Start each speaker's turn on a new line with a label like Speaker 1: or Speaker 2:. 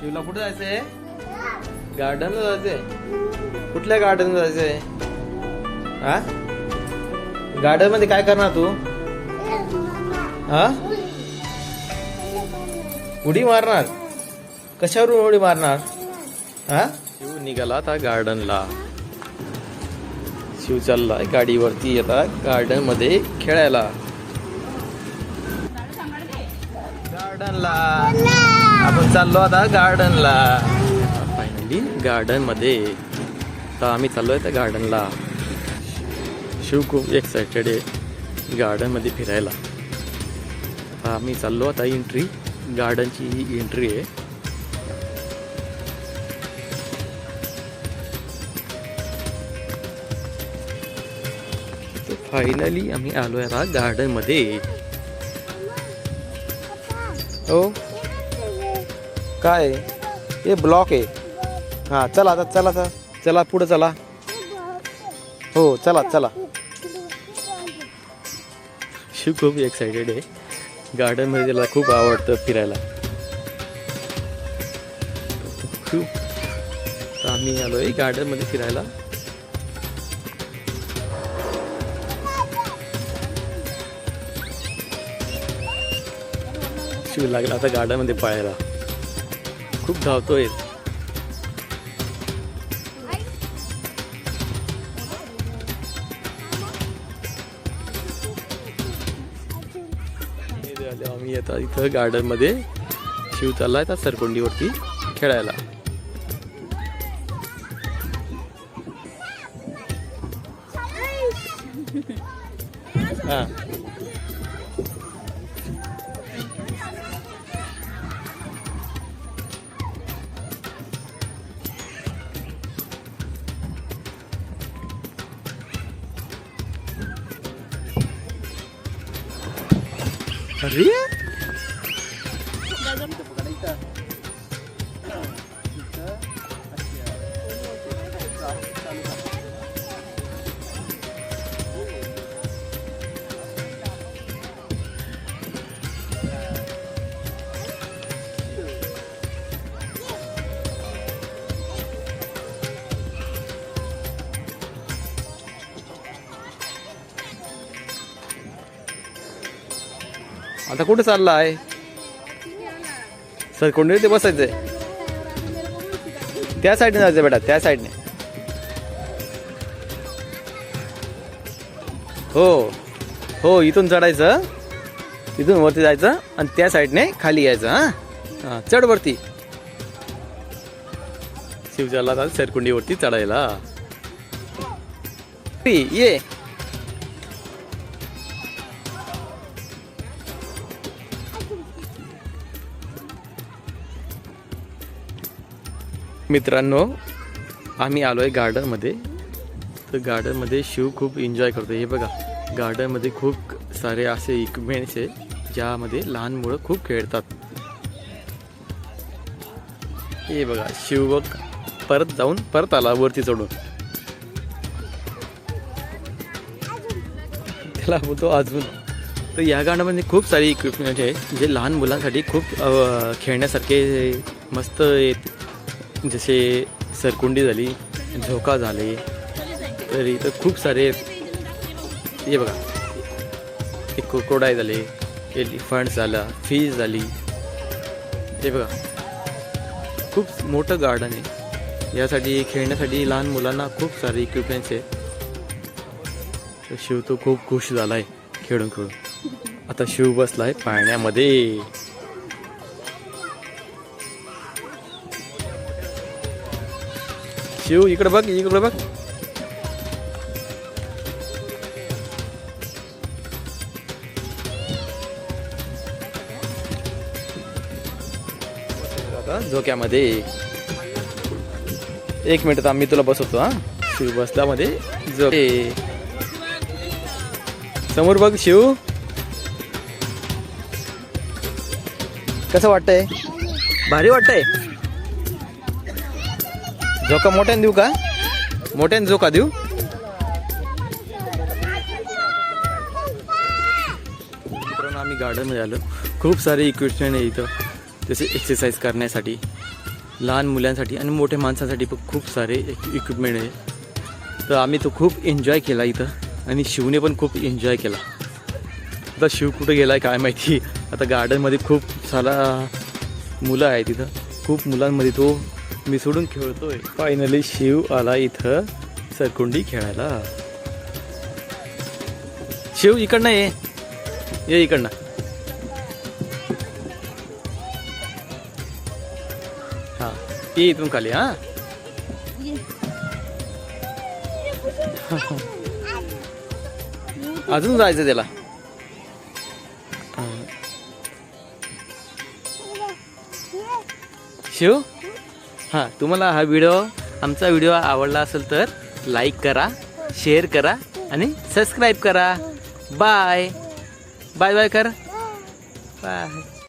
Speaker 1: शिवला कुठे जायचंय गार्डनला जायचंय. कुठल्या गार्डनला जायचंय? हा? गार्डनमध्ये काय करणार तू? हा? उडी मारणार. कशावरून उडी मारणार? हा? शिव निघाला आता गार्डनला. शिव चाललाय गाडीवरती आता गार्डनमध्ये खेळायला. गार्डनला आपण चाललो आता गार्डनला फायनली गार्डनमध्ये आता आम्ही चाललोय त्या गार्डनला शिव खूप एक्सायटेड आहे गार्डनमध्ये फिरायला. आता आम्ही चाललो आता एंट्री गार्डनची ही एंट्री आहे. फायनली आम्ही आलोय आता गार्डनमध्ये. हो? काय? हे ब्लॉक आहे. हां चला आता चला आता. चला पुढं चला. हो चला चला. शिव खूप एक्सायटेड आहे. गार्डनमध्ये त्याला खूप आवडतं फिरायला. खूप. आम्ही आलो आहे गार्डनमध्ये फिरायला. शिव लागला आता गार्डनमध्ये खूप धावतोय. आम्ही आता इथं गार्डनमध्ये शिव चालला आता सरकोंडीवरती खेळायला. हा. Ria? Gagam tu bukan Aita. आता कुठे चालला आहे सर कोणी ते बसायचंय? त्या साईडने जायचं बेटा त्या साईडने हो हो इथून चढायचं इथून वरती जायचं आणि त्या साईडने खाली यायचं हा? चढ वरती. शिवजाला सरकुंडीवरती चढायला. ये. मित्रांनो आम्ही आलो आहे गार्डनमध्ये. तर गार्डनमध्ये शिव खूप एन्जॉय करतो हे बघा गार्डनमध्ये खूप सारे असे इक्विपमेंट्स आहे ज्यामध्ये लहान मुलं खूप खेळतात. हे बघा शिव बघ परत जाऊन परत आला वरती चढून. त्याला बोलतो अजून. तर या गार्डनमध्ये खूप सारे इक्विपमेंट आहे जे लहान मुलांसाठी खूप खेळण्यासारखे मस्त आहेत. जसे सरकुंडी झाली झोका झाले तर इथं खूप सारे हे बघा एक कोकोडाय झाले एलिफंट झाला फिश झाली. हे बघा खूप मोठं गार्डन आहे. यासाठी खेळण्यासाठी लहान मुलांना खूप सारे इक्विपमेंट्स आहे शिव तो खूप खुश झाला आहे खेळून खेळून आता शिव बसला आहे पाण्यामध्ये शिव इकडे बघ इकडे बघ झोक्यामध्ये एक मिनिट मी तुला बसवतो हा शिव बसला मध्ये झोके समोर बघ शिव कसं वाटतंय? भारी वाटतंय. झोका मोठ्याने देऊ का? मोठ्याने झोका देऊ? मित्रांनो आम्ही गार्डनमध्ये आलो. खूप सारे इक्विपमेंट आहे इथं. जसे एक्सरसाइज करण्यासाठी लहान मुलांसाठी आणि मोठ्या माणसांसाठी पण खूप सारे इक्विपमेंट आहे. तर आम्ही तो खूप एन्जॉय केला इथं. आणि शिवने पण खूप एन्जॉय केला. आता शिव कुठं गेला आहे काय माहिती? आता गार्डनमध्ये खूप सारा मुलं आहेत तिथं खूप मुलांमध्ये तो मी सोडून खेळतोय. फायनली शिव आला इथं सरकुंडी खेळायला. शिव इकडनं ये. ये इकडनं. हा ये इथून खाली हा. अजून जायचं त्याला. शिव? हां तुम्हाला हा व्हिडिओ आमचा व्हिडिओ आवडला असेल तर लाईक करा शेअर करा आणि सबस्क्राईब करा. बाय बाय बाय कर बाय